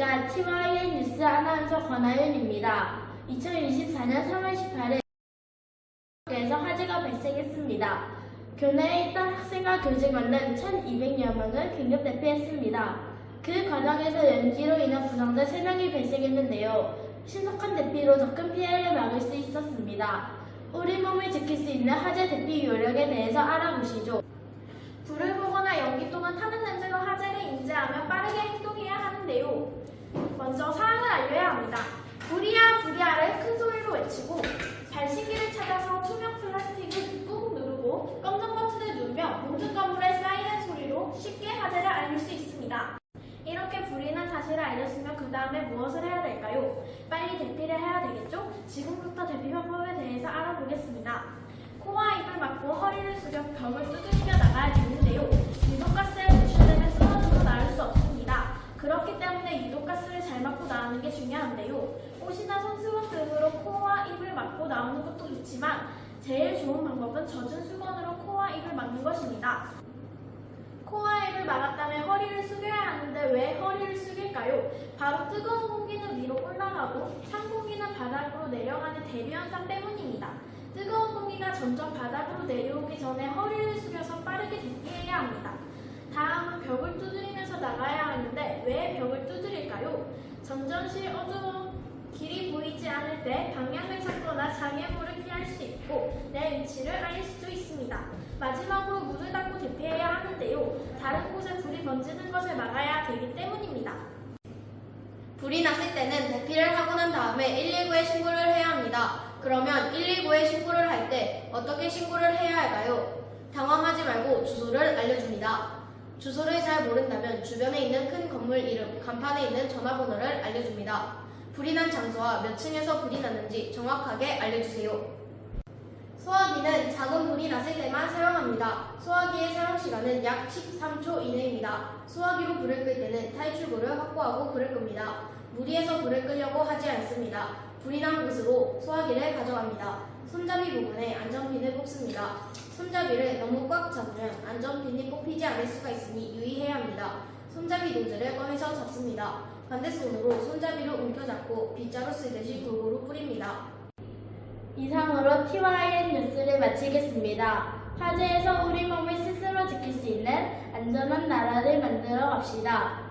그러니까 안녕하십니까. TYN 뉴스 아나운서 권하윤입니다. 2024년 3월 18일 에서 화재가 발생했습니다. 교내에 있던 학생과 교직원 등 1,200여 명을 긴급 대피했습니다. 그 과정에서 연기로 인한 부상자 3명이 발생했는데요. 신속한 대피로 적금 피해를 막을 수 있었습니다. 우리 몸을 지킬 수 있는 화재 대피 요령에 대해서 알아보시죠. 불을 보거나 연기 또는 타는 냄새로 화재를 인지하면 합니다. 불이야 불이야를 큰 소리로 외치고 발신기를 찾아서 투명 플라스틱을 꾹 누르고 검정 버튼을 누르면 모든 건물에 사이렌 소리로 쉽게 화재를 알릴 수 있습니다. 이렇게 불이 난 사실을 알렸으면 그 다음에 무엇을 해야 될까요? 빨리 대피를 해야 되겠죠? 지금부터 대피 방법에 대해서 알아보겠습니다. 코와 입을 막고 허리를 숙여 벽을 두들겨 나가야 되는데요. 중요한데요. 옷이나 손수건 등으로 코와 입을 막고 나오는 것도 좋지만 제일 좋은 방법은 젖은 수건으로 코와 입을 막는 것입니다. 코와 입을 막았다면 허리를 숙여야 하는데 왜 허리를 숙일까요? 바로 뜨거운 공기는 위로 올라가고 찬 공기는 바닥으로 내려가는 대류현상 때문입니다. 뜨거운 공기가 점점 바닥으로 내려오기 전에 허리를 숙여서 빠르게 대피해야 합니다. 다음은 벽을 두드리면서 나가야 하는데 왜 벽을 두드릴까요? 전전시 어두운 길이 보이지 않을 때 방향을 찾거나 장애물을 피할 수 있고 내 위치를 알릴 수도 있습니다. 마지막으로 문을 닫고 대피해야 하는데요. 다른 곳에 불이 번지는 것을 막아야 되기 때문입니다. 불이 났을 때는 대피를 하고 난 다음에 119에 신고를 해야 합니다. 그러면 119에 신고를 할 때 어떻게 신고를 해야 할까요? 당황하지 말고 주소를 알려줍니다. 주소를 잘 모른다면 주변에 있는 큰 건물 이름, 간판에 있는 전화번호를 알려줍니다. 불이 난 장소와 몇 층에서 불이 났는지 정확하게 알려주세요. 소화기는 작은 불이 났을 때만 사용합니다. 소화기의 사용 시간은 약 13초 이내입니다. 소화기로 불을 끌 때는 탈출구를 확보하고 불을 끕니다. 무리해서 불을 끄려고 하지 않습니다. 불이 난 곳으로 소화기를 가져갑니다. 손잡이 부분에 안전핀을 꼽습니다. 손잡이를 너무 꽉 잡으면 안전핀이 뽑히지 않을 수가 있으니 유의해야 합니다. 손잡이 노즐을 꺼내서 잡습니다. 반대손으로 손잡이를 움켜잡고 빗자루 쓰듯이 골고루 뿌립니다. 이상으로 TYN 뉴스를 마치겠습니다. 화재에서 우리 몸을 스스로 지킬 수 있는 안전한 나라를 만들어 갑시다.